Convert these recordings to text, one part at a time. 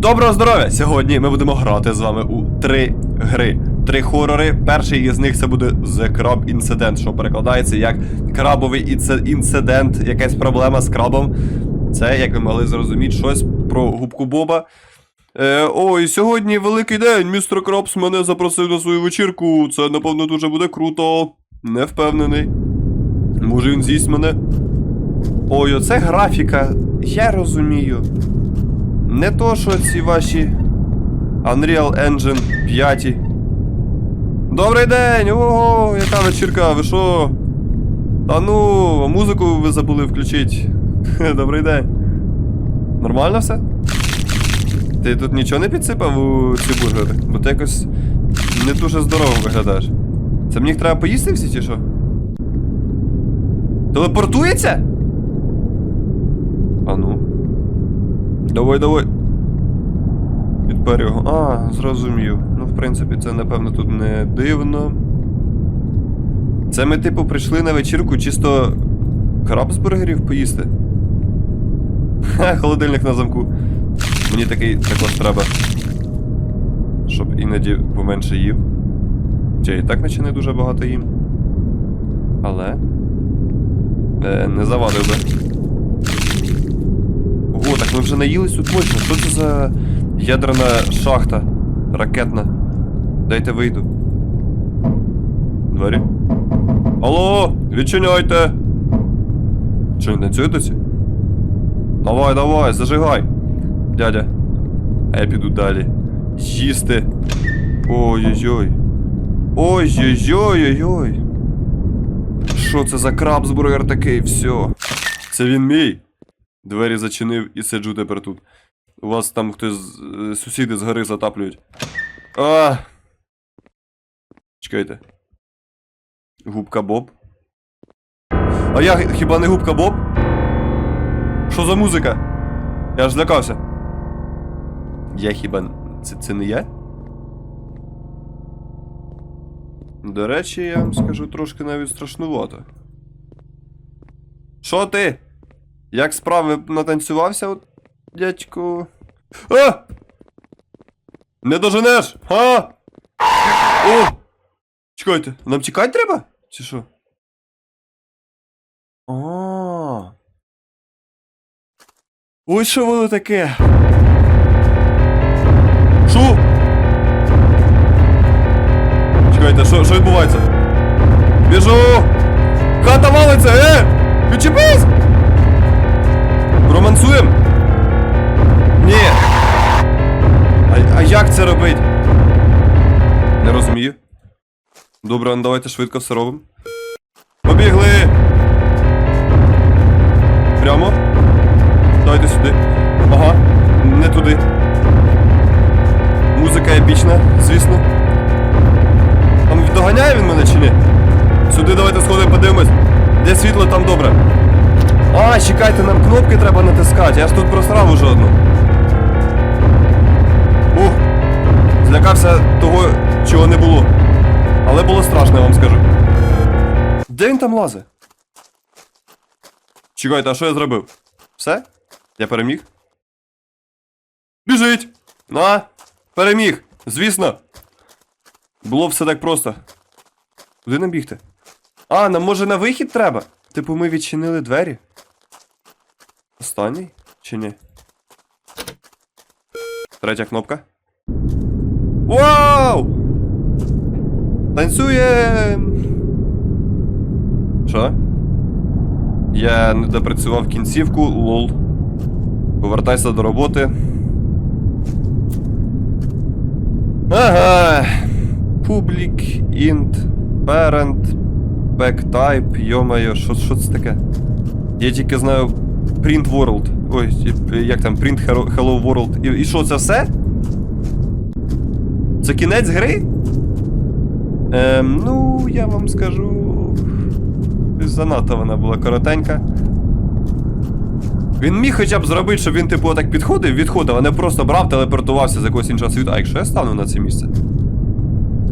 Доброго здоров'я! Сьогодні ми будемо грати з вами у три гри. Три хорори. Перший із них це буде The Crab Incident, що перекладається як крабовий інцидент, якась проблема з крабом. Це, як ви могли зрозуміти, щось про губку Боба. Е, ой, сьогодні великий день. Містер Крабс мене запросив на свою вечірку. Це, напевно, дуже буде круто. Не впевнений. Може він з'їсть мене. Ой, оце графіка. Я розумію. Не то, що ці ваші Unreal Engine 5. Добрий день! Ого, яка вечірка, ви що? Та ну, музику ви забули включити. Добрий день. Нормально все? Ти тут нічого не підсипав у ці бургери? Бо ти якось не дуже здорово виглядаєш. Це мені треба поїсти всі чи що? Телепортується? А ну. Давай, давай. Підпер його. А, зрозумів. Ну, в принципі, це, напевно, тут не дивно. Це ми, типу, прийшли на вечірку чисто краб з бургерів поїсти. Ха, холодильник на замку. Мені такий також треба. Щоб іноді поменше їв. Чи і так наче не дуже багато їм. Але. Е, не завадив би. Так ми вже наїлись тут точно. Що це за ядерна шахта? Ракетна. Дайте вийду. Двері. Алло, відчиняйте! Що, не танцює? Давай, давай, зажигай. Дядя. А я піду далі. Їсти. Ой-ой-ой. Ой-ой-ой-ой-ой. Що це за крабсбургер такий? Все. Це він мій. Двері зачинив і сиджу тепер тут. У вас там хтось е, сусіди з гори затаплюють. А! Чекайте. Губка Боб. А я хіба не губка Боб? Що за музика? Я ж злякався. Я хіба. Це, це не я? До речі, я вам скажу трошки навіть страшнувато. Що ти? Як справи натанцювався, от, дядьку? А! Не доженеш! А! О! Чекайте, нам тікати треба? Чи що? А. Ось що воно таке. Що? Чекайте, що відбувається? Добре, ну давайте швидко все робимо. Побігли! Прямо? Давайте сюди. Ага, не туди. Музика епічна, звісно. Там доганяє він мене чи ні? Сюди давайте сходимо, подивимось. Де світло, там добре. А, чекайте, нам кнопки треба натискати. Я ж тут просрав уже одну. Ух. Злякався того, чого не було. Але було страшно, я вам скажу. Де він там лазить? Чекайте, а що я зробив? Все? Я переміг? Біжить! На! Переміг! Звісно! Було все так просто. Куди нам бігти? А, нам може на вихід треба? Типу, ми відчинили двері. Останній? Чи ні? Третя кнопка. Вау! Танцюєм! Що? Я не допрацював кінцівку, лол. Повертайся до роботи. Ага. Public, int, parent, backtype, йо-моє, що, що це таке? Я тільки знаю print world. Ой, як там, print hello world. І, і що, це все? Це кінець гри? Ем, ну, я вам скажу. Занадто вона була коротенька. Він міг хоча б зробити, щоб він, типу, так підходив, відходив, а не просто брав, телепортувався з якогось іншого світу. А якщо я стану на це місце?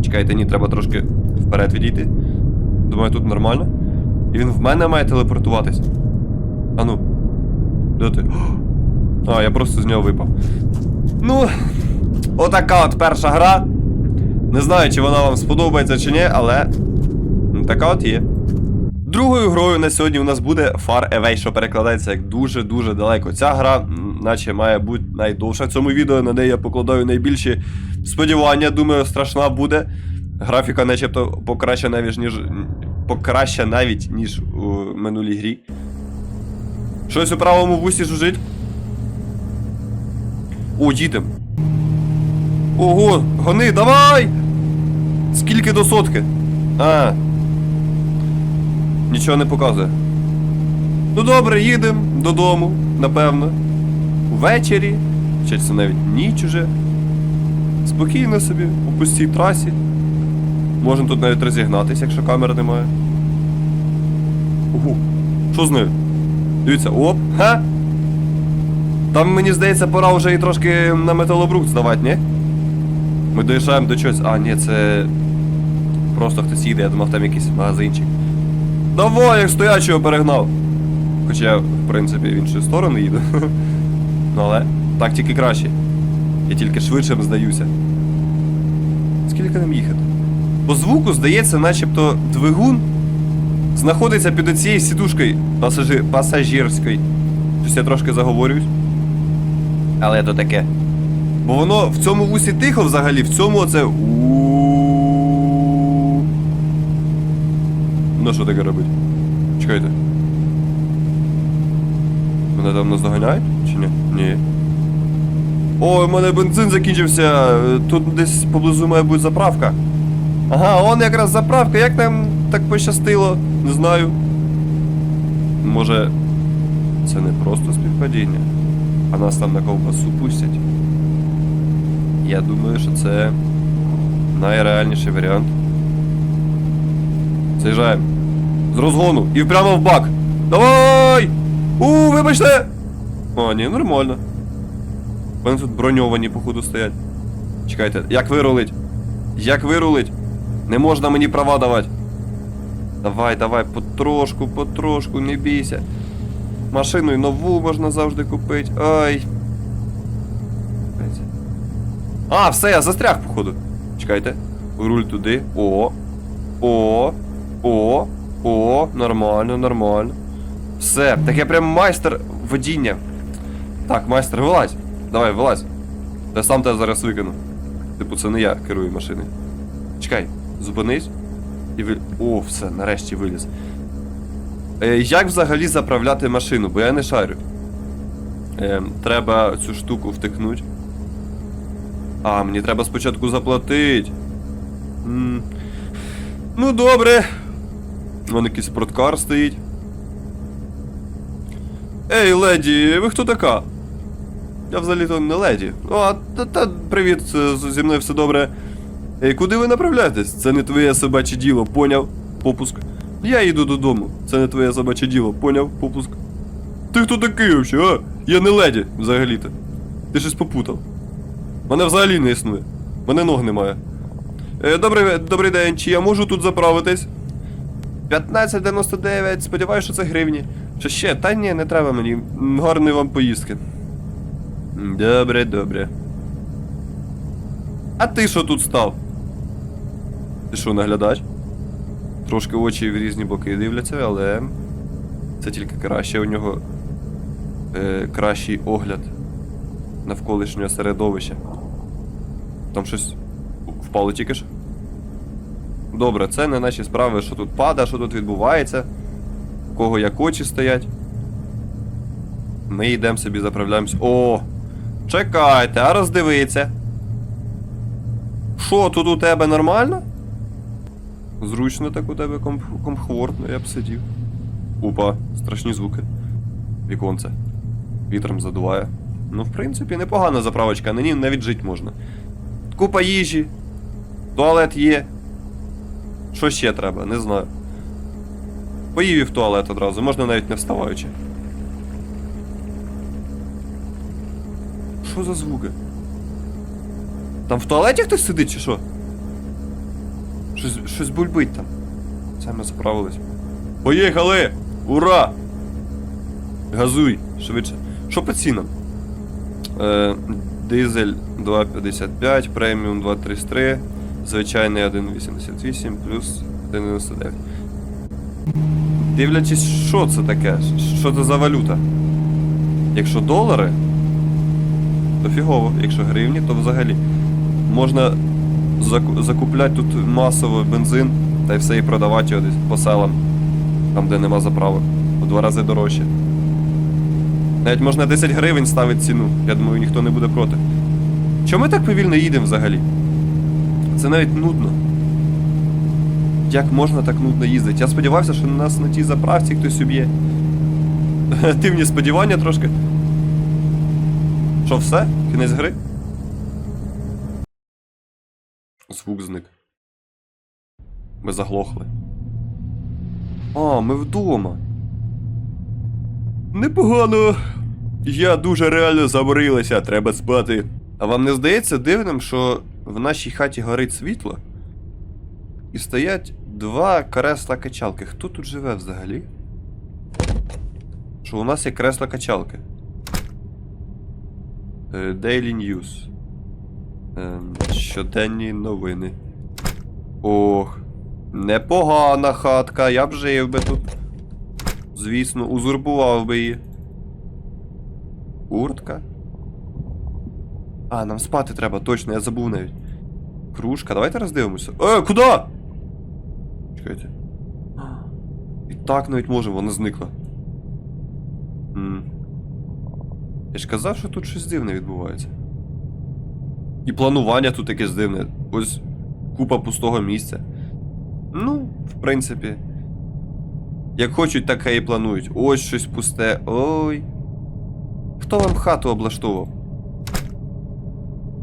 Чекайте, ні, треба трошки вперед відійти. Думаю, тут нормально. І він в мене має телепортуватись. А ну. Де ти? А, я просто з нього випав. Ну, отака от перша гра. Не знаю, чи вона вам сподобається чи ні, але така от є. Другою грою на сьогодні у нас буде Far Away, що перекладається як дуже-дуже далеко. Ця гра, наче має бути найдовша в цьому відео, на неї я покладаю найбільші сподівання. Думаю, страшна буде. Графіка начебто покраща навіть, ніж. Покраща навіть, ніж у минулій грі. Щось у правому вусі жужить. О, їдем. Ого, гони, давай! Скільки до сотки? А. Нічого не показує. Ну добре, їдемо додому, напевно. Ввечері, чи це навіть ніч уже. Спокійно собі, по пустій трасі. Можна тут навіть розігнатися, якщо камери немає. Ого, що з нею? Дивіться, оп, ха! Там мені здається, пора вже і трошки на металобрук здавати, ні? Ми доїжджаємо до чогось. А, ні, це. Просто хтось їде, я думав, там якийсь магазинчик. Давай, як стоячого перегнав. Хоча я, в принципі, в іншу сторону їду. Ну але так тільки краще. Я тільки швидшим здаюся. Скільки нам їхати? По звуку здається, начебто двигун знаходиться під цією сідушкою пасажир... пасажирською. Щось я трошки заговорююсь. Але то таке. Бо воно в цьому вусі тихо взагалі, в цьому оце. Ну що таке робить? Чекайте. Мене там наздоганяють? Чи ні? Ні. Ой, у мене бензин закінчився. Тут десь поблизу має бути заправка. Ага, он якраз заправка, як нам так пощастило, не знаю. Може, це не просто співпадіння, а нас там на ковбасу пустять. Я думаю, що це найреальніший варіант. Заїжджаємо. З розгону і прямо в бак. Давай! У, вибачте! О, ні, нормально. Вони тут броньовані, походу, стоять. Чекайте, як вирулить? Як вирулить? Не можна мені права давати. Давай, давай, потрошку, потрошку, не бійся. Машину і нову можна завжди купити. Ай. А, все, я застряг, походу. Чекайте. Руль туди. О. О. О. О. Нормально, нормально. Все. Так я прям майстер водіння. Так, майстер, вилазь. Давай, вилазь. Я сам тебе зараз викину. Типу, це не я керую машиною. Чекай, зупинись. І ви. О, все, нарешті виліз. Е, як взагалі заправляти машину? Бо я не шарю. Е, треба цю штуку втикнути. А, мені треба спочатку заплатити. М. Ну, добре. Вон якийсь спорткар стоїть. Ей, леді, ви хто така? Я взагалі-то не леді. О, та, та привіт, е, зі мною все добре. Ей, куди ви направляєтесь? Це не твоє собаче діло, поняв? Попуск. Я їду додому. Це не твоє собаче діло, поняв? Попуск. Ти хто такий вообще, а? Я не леді, взагалі-то. Ти щось попутав. Мене взагалі не існує. Мене ног немає. Е, добрий, добрий день, чи я можу тут заправитись? 15,99, сподіваюся, що це гривні. Що ще? Та ні, не треба мені. Гарної вам поїздки. Добре, добре. А ти що тут став? Ти що, наглядач? Трошки очі в різні боки дивляться, але. Це тільки краще у нього. Е, кращий огляд навколишнього середовища. Там щось впало ж. Добре, це не наші справи, що тут падає, що тут відбувається, у кого як очі стоять. Ми йдемо собі, заправляємось. О! Чекайте, а роздивіться. Що, тут у тебе нормально? Зручно так у тебе комф- комфортно, я б сидів. Опа, страшні звуки. Віконце. Вітром задуває. Ну, в принципі, непогана заправочка, на ній навіть жити можна. Купа їжі, туалет є. Що ще треба, не знаю. Поїв і в туалет одразу, можна навіть не вставаючи. Що за звуки? Там в туалеті хтось сидить чи що? Щось, щось бульбить там. Це ми заправились. Поїхали! Ура! Газуй! Швидше. Що по цінам? Е, Дизель 2,55, преміум 2,33, звичайний 1,88 плюс 1,99. Дивлячись, що це таке? Що це за валюта? Якщо долари, то фігово. Якщо гривні, то взагалі. Можна заку- закупляти тут масово бензин та й все і продавати його десь по селам, там де нема заправок. У два рази дорожче. Навіть можна 10 гривень ставити ціну. Я думаю, ніхто не буде проти. Чому ми так повільно їдемо взагалі? Це навіть нудно. Як можна так нудно їздити? Я сподівався, що нас на тій заправці хтось уб'є. Дивні сподівання трошки. Що, все? Кінець гри? Звук зник. Ми заглохли. А, ми вдома. Непогано. Я дуже реально заморилася, треба спати. А вам не здається дивним, що в нашій хаті горить світло? І стоять два кресла качалки. Хто тут живе взагалі? Що у нас є кресла качалки. Е, Daily News. Ем, Щоденні новини. Ох. Непогана хатка, я б жив би тут. Звісно, узурбував би її. Куртка. А, нам спати треба, точно, я забув навіть. Кружка, давайте роздивимося. Е, куди? Чекайте. І так навіть можемо, вона зникла. М. Я ж казав, що тут щось дивне відбувається. І планування тут якесь дивне. Ось купа пустого місця. Ну, в принципі. Як хочуть, так і планують. Ось щось пусте. Ой. Хто вам хату облаштовував?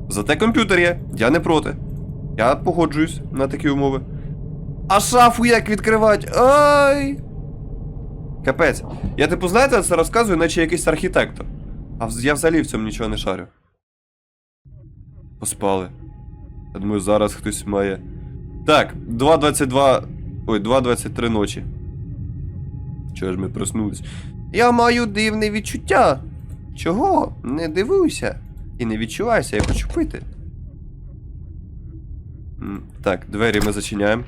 Зате комп'ютер є, я не проти. Я погоджуюсь на такі умови. А шафу як відкривати? Ай! Капець. Я типу, знаєте, це розказую, наче якийсь архітектор. А я взагалі в цьому нічого не шарю. Поспали. Я думаю, зараз хтось має. Так, 2.22. Ой, 2.23 ночі. Чого ж ми проснулись? Я маю дивне відчуття. Чого? Не дивуйся. І не відчувайся, я хочу пити. Так, двері ми зачиняємо.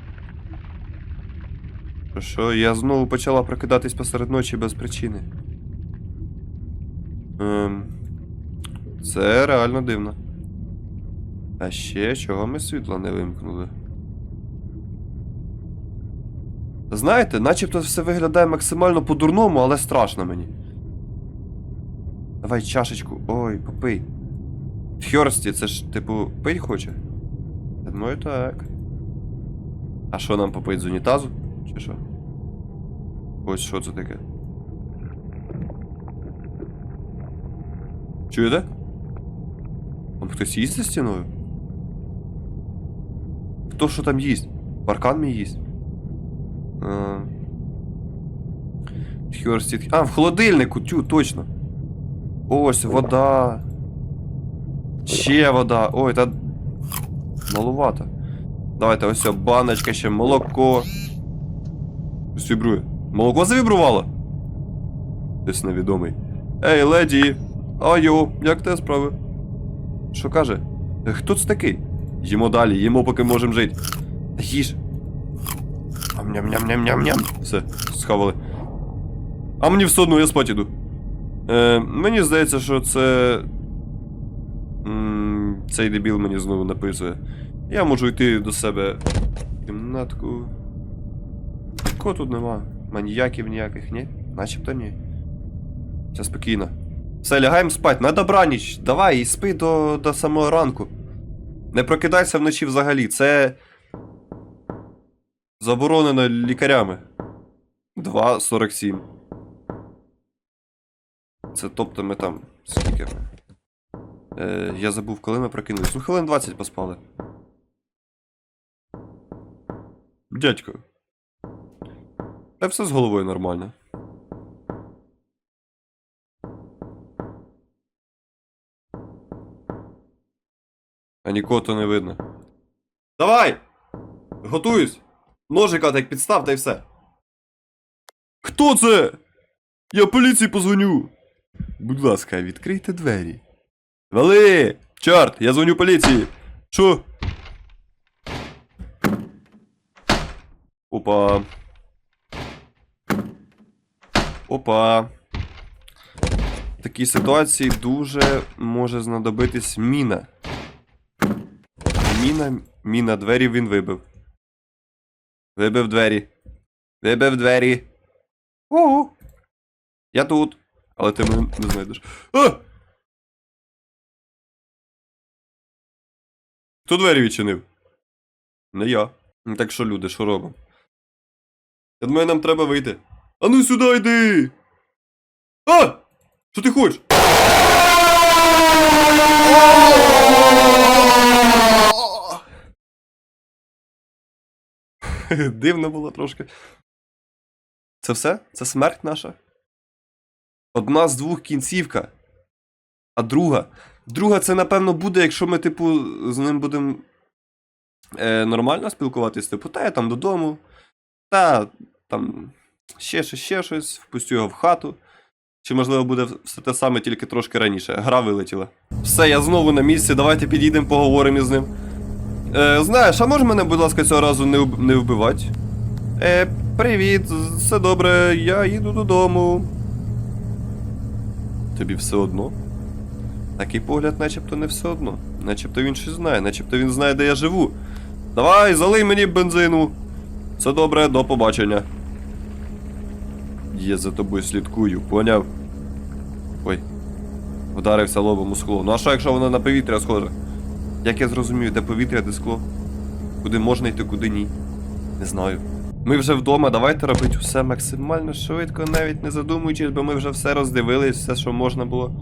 Що, я знову почала прокидатись посеред ночі без причини. Ем, це реально дивно. А ще чого ми світло не вимкнули? Знаєте, начебто все виглядає максимально по-дурному, але страшно мені. Давай чашечку. Ой, попий. Хьорсті, це ж, типу, пить хоче? Я думаю, так. А що нам попить з унітазу? Чи що? Ось що це таке? Чуєте? Там хтось їсть за стіною? Хто що там їсть? Паркан мій їсть? А. Хьорсті. А, в холодильнику, тю, точно. Ось, вода. Ще вода. Ой, та. Малувато. Давайте ось баночка, ще молоко. Щось вібрує. Молоко завібрувало? Десь невідомий. Ей, леді! Айо, як те справи? Що каже? Е, Хто це такий? Їмо далі, їмо, поки можемо жити. Їж. Ням-ням-ням-ням-ням. Все, схавали. А мені все одно, я спать іду. Е, мені здається, що це. Цей дебіл мені знову написує. Я можу йти до себе в кімнатку. Кого тут нема? Маніяків ніяких, ні? Начебто ні. Все спокійно. Все, лягаємо спать. На добраніч. Давай і спи до, до самого ранку. Не прокидайся вночі взагалі. Це. Заборонено лікарями. 2.47. Це тобто ми там. Скільки ми? Е, я забув, коли ми прокинулись. Ну, хвилин 20 поспали. Дядько. Та все з головою нормально. А нікого то не видно. Давай! Готуюсь! Ножика так підстав, та й все. Хто це? Я поліції позвоню. Будь ласка, відкрийте двері. Вали! Чорт, я дзвоню поліції. Що? Опа. Опа. В такій ситуації дуже може знадобитись міна. Міна, міна, двері він вибив. Вибив двері. Вибив двері. Ого. Я тут. Але ти мене не знайдеш. А! Хто двері відчинив? Не я. Так що, люди, що робимо? Я думаю, нам треба вийти. А ну сюди йди! А! Що ти хочеш? Дивно було трошки. Це все? Це смерть наша? Одна з двох кінцівка. А друга. Друга, це напевно буде, якщо ми, типу, з ним будемо е, нормально спілкуватись, типу, та я там додому, та там ще щось, ще щось, впустю його в хату. Чи можливо буде все те саме, тільки трошки раніше. Гра вилетіла. Все, я знову на місці, давайте підійдемо, поговоримо із ним. Е, знаєш, а може мене, будь ласка, цього разу не, вб- не вбивати? Е, привіт, все добре, я їду додому. Тобі все одно? Такий погляд, начебто не все одно. Начебто він щось знає, начебто він знає, де я живу. Давай, залий мені бензину. Все добре, до побачення. Я за тобою слідкую, поняв? Ой. Вдарився лобом у скло. Ну а що, якщо воно на повітря схоже? Як я зрозумію, де повітря, де скло? Куди можна йти, куди ні? Не знаю. Ми вже вдома, давайте робити все максимально швидко, навіть не задумуючись, бо ми вже все роздивились, все, що можна було.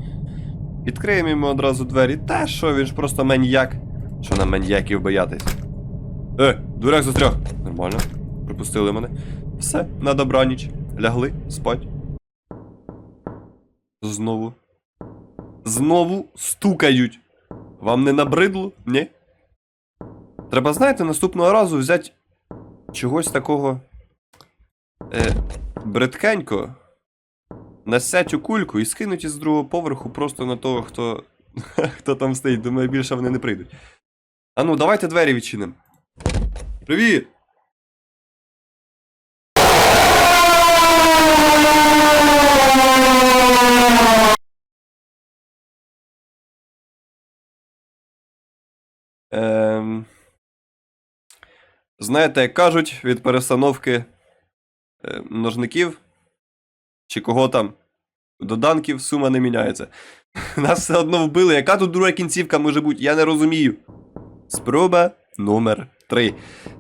Відкриємо йому одразу двері. Та що, він ж просто маньяк. Що нам маньяків боятись? Е, дурак застряг. Нормально. Припустили мене. Все, на добраніч. Лягли, спать. Знову. Знову стукають. Вам не набридло? Ні? Треба, знаєте, наступного разу взяти чогось такого. Е, бридкенько. Насять у кульку і скинуть із другого поверху просто на того, хто. хто там стоїть. Думаю, більше вони не прийдуть. А ну, давайте двері відчинимо. Привіт! Ем... Знаєте, як кажуть, від перестановки е, ножників чи кого там доданків сума не міняється. Нас все одно вбили. Яка тут друга кінцівка може бути? Я не розумію. Спроба номер 3.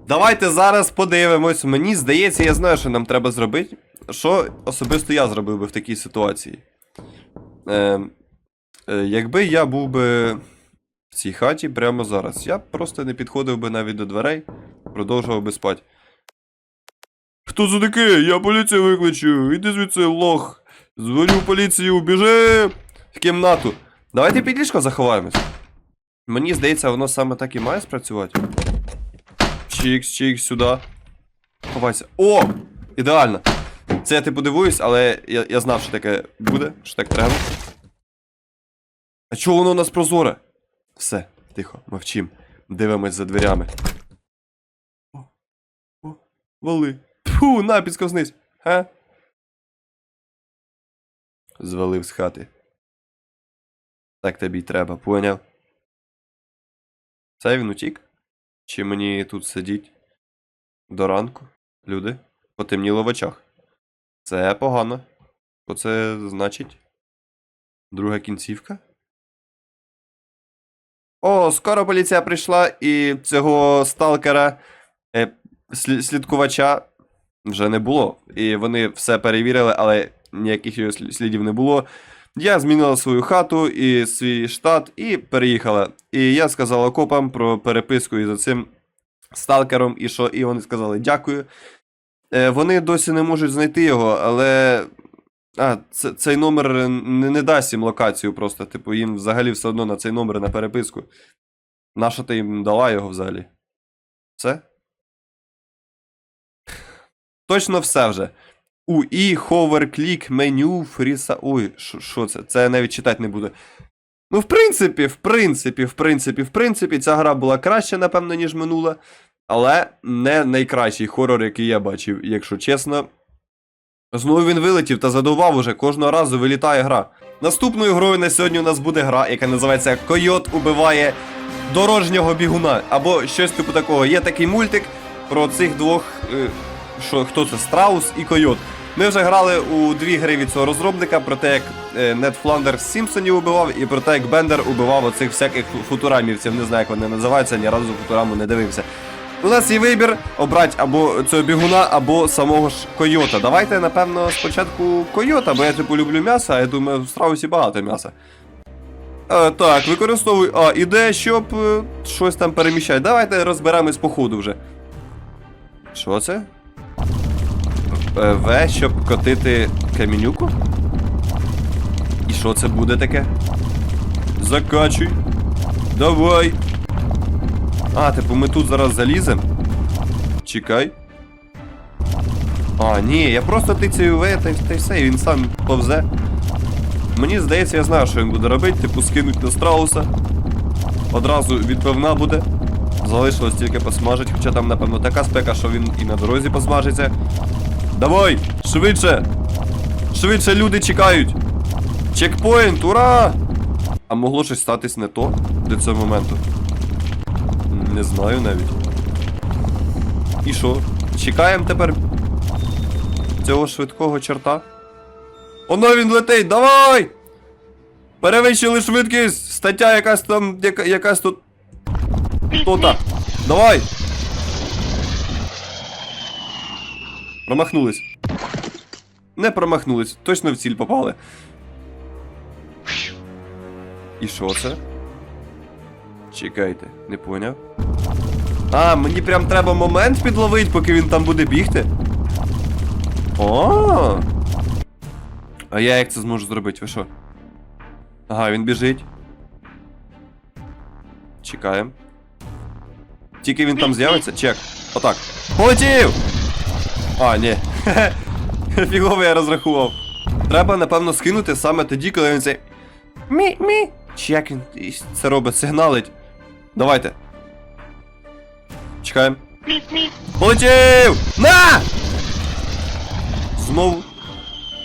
Давайте зараз подивимось. Мені здається, я знаю, що нам треба зробити. Що особисто я зробив би в такій ситуації. Е, е, якби я був би в цій хаті прямо зараз, я просто не підходив би навіть до дверей, продовжував би спати. Хто це таке? Я поліцію викличу. Іди звідси, лох. Дзвоню в поліцію, біжи в кімнату. Давайте під ліжко заховаємось. Мені здається, воно саме так і має спрацювати. Чікс, чікс, сюди. Ховайся. О! Ідеально. Це я типу дивуюсь, але я, я знав, що таке буде, що так треба. А чого воно у нас прозоре? Все, тихо, мовчим. Дивимось за дверями. О, о, вали. Фу, на, підсковзнись. Га? Звалив з хати. Так тобі й треба, поняв? Це він утік? Чи мені тут сидіть? До ранку? Люди? Потемніло в очах. Це погано. Що це значить? Друга кінцівка? О, скоро поліція прийшла і цього сталкера, е, слідкувача вже не було. І вони все перевірили, але ніяких слідів не було. Я змінила свою хату і свій штат і переїхала. І я сказала копам про переписку із цим сталкером, і що, і вони сказали дякую. Е, вони досі не можуть знайти його, але. А, це, цей номер не, не дасть їм локацію просто. Типу, їм взагалі все одно на цей номер на переписку. Нащо ти їм дала його взагалі? Все? Точно все вже. UI, hover, click, меню, фріса. Ой, що- це? Це я навіть читати не буду. Ну, в принципі, в принципі, в принципі, в принципі, ця гра була краща, напевно, ніж минула. Але не найкращий хорор, який я бачив, якщо чесно. Знову він вилетів та задовбав уже, кожного разу вилітає гра. Наступною грою на сьогодні у нас буде гра, яка називається Койот убиває дорожнього бігуна. Або щось типу такого. Є такий мультик про цих двох. е, що, хто це? Страус і Койот. Ми вже грали у дві гри від цього розробника про те, як Нед Фландер Сімпсонів убивав, і про те, як Бендер убивав оцих всяких футурамівців. Не знаю, як вони називаються, ні разу футураму не дивився. У нас є вибір обрати або цього бігуна, або самого ж койота. Давайте, напевно, спочатку койота, бо я типу люблю м'ясо, а я думаю, в страусі багато м'яса. Е, так, використовуй А, іде, щоб е, щось там переміщати. Давайте розберемось по ходу вже. Що це? Е, В, щоб котити камінюку? І що це буде таке? Закачуй. Давай. А, типу ми тут зараз залізем. Чекай. А, ні, я просто тицяю В та, та й все, і він сам повзе. Мені здається, я знаю, що він буде робити, типу скинуть на страуса. Одразу відпивна буде. Залишилось тільки посмажить, хоча там, напевно, така спека, що він і на дорозі посмажиться. Давай! Швидше! Швидше люди чекають! Чекпоінт, ура! А могло щось статись не то до цього моменту. Не знаю навіть. І що? Чекаємо тепер цього швидкого чорта? Оно він летить, давай! Перевищили швидкість! Стаття якась там, яка, якась тут. Тота. Давай! Промахнулись. Не промахнулись, точно в ціль попали. І що це? Чекайте, не поняв. А, мені прям треба момент підловити, поки він там буде бігти. О! А я як це зможу зробити? Ви що? Ага, він біжить. Чекаємо. Тільки він там з'явиться. Чек. Отак. Полетів! А, ні. Фігово я розрахував. Треба, напевно, скинути саме тоді, коли він цей. Мі-мі. Чи як він це робить? Сигналить. Давайте. Чекаємо. Полетів! На! Знову.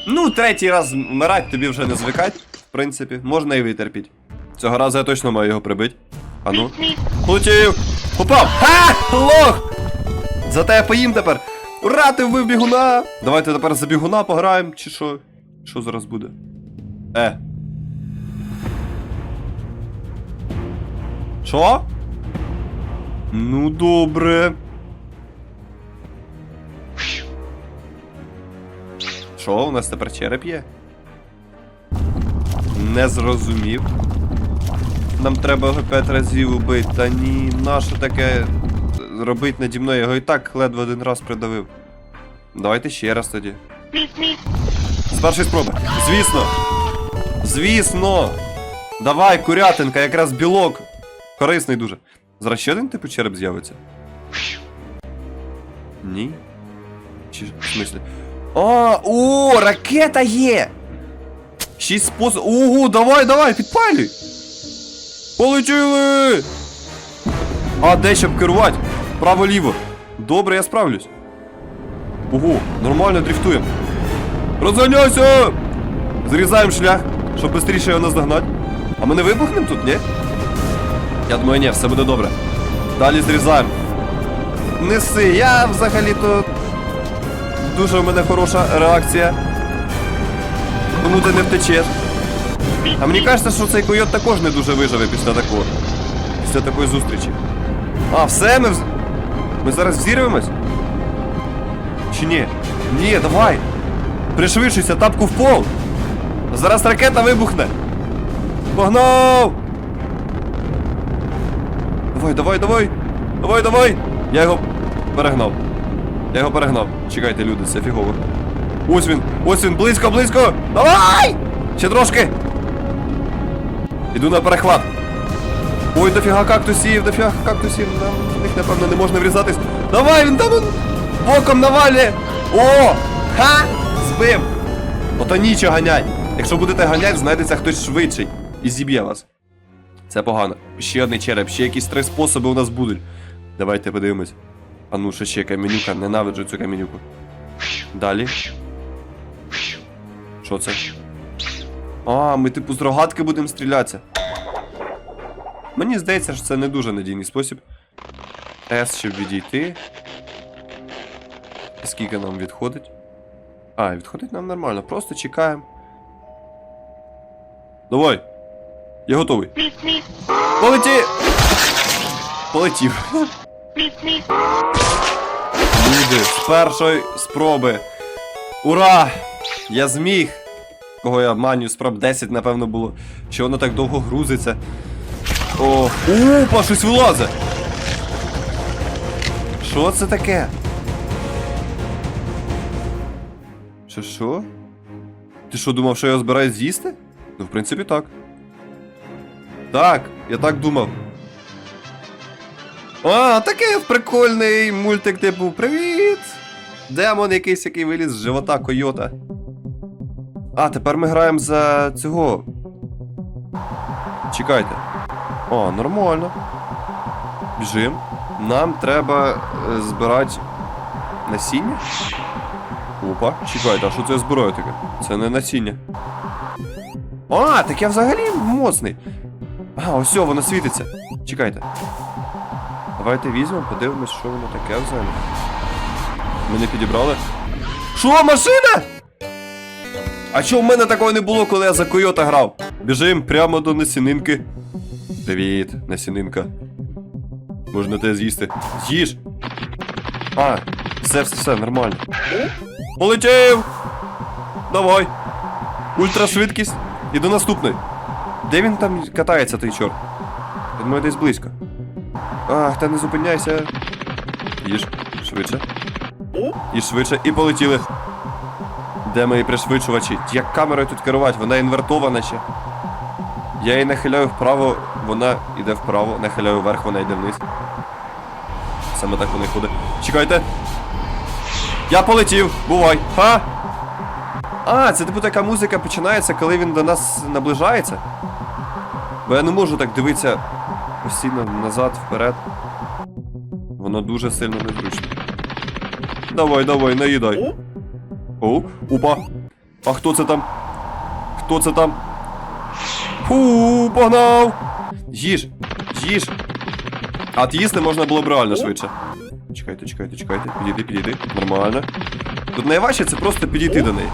Ну, третій раз вмирать тобі вже не звикать. В принципі, можна і витерпіть. Цього разу я точно маю його прибити. А ну. Полетів! Попав! Ха! Лох! Зате я поїм тепер! Ура, ти вбив бігуна! Давайте тепер за бігуна пограємо, чи що? Що зараз буде? Е. Що? Ну, добре. Що, у нас тепер череп є? Не зрозумів. Нам треба його 5 разів убити. Та ні, нащо таке робить наді мною? Я його і так ледве один раз придавив. Давайте ще раз тоді. З першої спроби. Звісно. Звісно. Давай, курятинка, якраз білок. Корисний дуже. Зараз ще один типу череп з'явиться. Ні. Чи в смислі? А, о, ракета є! Шість способ. Ого, давай, давай, підпалюй! Полетіли! А, де щоб керувати? Право-ліво. Добре, я справлюсь. Ого, нормально дріфтуємо. Розганяйся! Зрізаємо шлях, щоб швидше його наздогнати. А ми не вибухнемо тут, ні? Я думаю, ні, все буде добре. Далі зрізаємо. Неси, я взагалі-то. Дуже в мене хороша реакція. Тому ти не втечеш. А мені кажеться, що цей койот також не дуже виживе після такого. Після такої зустрічі. А, все, ми. Ми зараз взірвемось? Чи ні? Ні, давай! Пришвидшуйся, тапку в пол! Зараз ракета вибухне! Погнав! Давай, давай, давай! Давай, давай! Я його перегнав. Я його перегнав. Чекайте, люди, це фігово. Ось він! Ось він! Близько, близько! Давай! Ще трошки! Іду на перехват. Ой, дофіга кактусів, дофіга кактусів. Них, напевно, не можна врізатись. Давай, він там боком навалює! О! Ха! Збив! Ото нічого ганять. Якщо будете ганять, знайдеться хтось швидший і зіб'є вас. Це погано. Ще одний череп, ще якісь три способи у нас будуть. Давайте подивимось. А ну, що ще каменюка, ненавиджу цю каменюку. Далі. Що це? А, ми типу з рогатки будемо стрілятися. Мені здається, що це не дуже надійний спосіб. С, щоб відійти. Скільки нам відходить? А, відходить нам нормально. Просто чекаємо. Давай. Я готовий. Полеті! Полетів. Люди, з першої спроби. Ура! Я зміг! Кого я обманю, спроб 10, напевно, було. Що воно так довго грузиться. О, опа, щось вилазить! Що це таке? Що що? Ти що думав, що я збираюсь з'їсти? Ну, в принципі, так. Так, я так думав. А, такий прикольний мультик, типу, привіт! Демон якийсь, який виліз з живота койота. А, тепер ми граємо за цього. Чекайте. О, нормально. Біжим. Нам треба е, збирати насіння. Опа, чекайте, а що це я збираю таке? Це не насіння. А, так я взагалі моцний. А, ось воно світиться. Чекайте. Давайте візьмемо, подивимось, що воно таке взагалі. Ми не підібрали. Що, машина? А чого в мене такого не було, коли я за койота грав? Біжим прямо до насінинки. Привіт, насінинка. Можна тебе з'їсти. З'їж. А, все, все, все, нормально. Полетів! Давай. Ультрашвидкість. І до наступної. Де він там катається, той чорт? Я думаю, десь близько. Ах, та не зупиняйся. Їж, швидше. Їж швидше. І полетіли. Де мої пришвидшувачі? Як камерою тут керувати? Вона інвертована ще. Я її нахиляю вправо, вона йде вправо, нахиляю вверх, вона йде вниз. Саме так вона й ходить. Чекайте. Я полетів! Бувай! Ха! А, це типу така музика починається, коли він до нас наближається. Бо я не можу так дивитися постійно назад, вперед. Воно дуже сильно незручно. Давай, давай, наїдай. О, упа. А хто це там? Хто це там? Фу, погнав! Їж! Їж! А їсти можна було б реально швидше. Чекайте, чекайте, чекайте. Підійди, підійди. Нормально. Тут найважче це просто підійти до неї.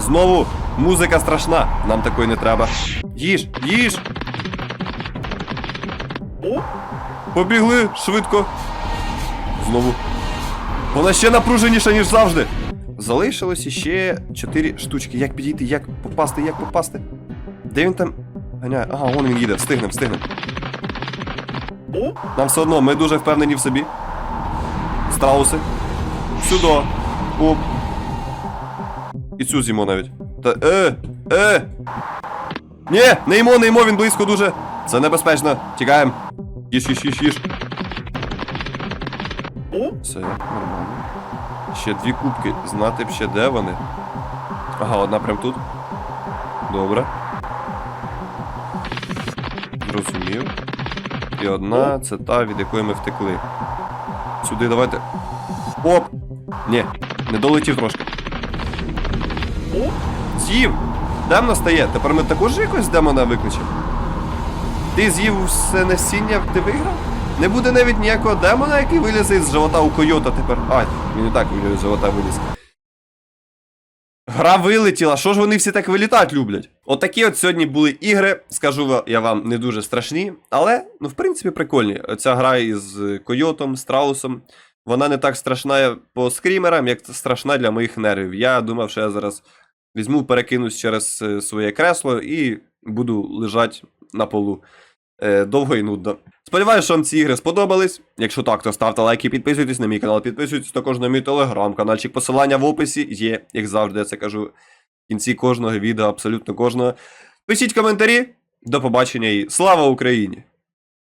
Знову музика страшна. Нам такої не треба. Їж, їж! Побігли швидко. Знову. Вона ще напруженіша, ніж завжди. Залишилось іще 4 штучки. Як підійти, як попасти, як попасти? Де він там? Ганяє. Ага, вон він їде, встигнем, встигнем. Нам все одно, ми дуже впевнені в собі. Страуси. Сюди. Оп. І цю з'їмо навіть. Та е! Е! Ні, не ймо, не ймо, він близько дуже. Це небезпечно. Тікаємо. Їж, їж, їж, їж. Все, нормально. Ще дві кубки. Знати б ще де вони. Ага, одна прям тут. Добре. Зрозумів. І одна це та, від якої ми втекли. Сюди давайте. Оп! Ні, не долетів трошки. З'їв! Демно стає. Тепер ми також якось демона викличемо. Ти з'їв все насіння, ти виграв? Не буде навіть ніякого демона, який вилізе із живота у койота тепер. А, він і так з живота виліз. Гра вилетіла, що ж вони всі так вилітати люблять? Отакі от сьогодні були ігри. Скажу я вам не дуже страшні, але ну в принципі прикольні. Ця гра із койотом, страусом. Вона не так страшна по скрімерам, як страшна для моїх нервів. Я думав, що я зараз візьму, перекинусь через е, своє кресло і буду лежати на полу. Е, довго і нудно. Сподіваюся, що вам ці ігри сподобались. Якщо так, то ставте лайки, підписуйтесь на мій канал, підписуйтесь також на мій телеграм-каналчик. Посилання в описі є, як завжди, я це кажу в кінці кожного відео, абсолютно кожного. Пишіть коментарі. До побачення і слава Україні!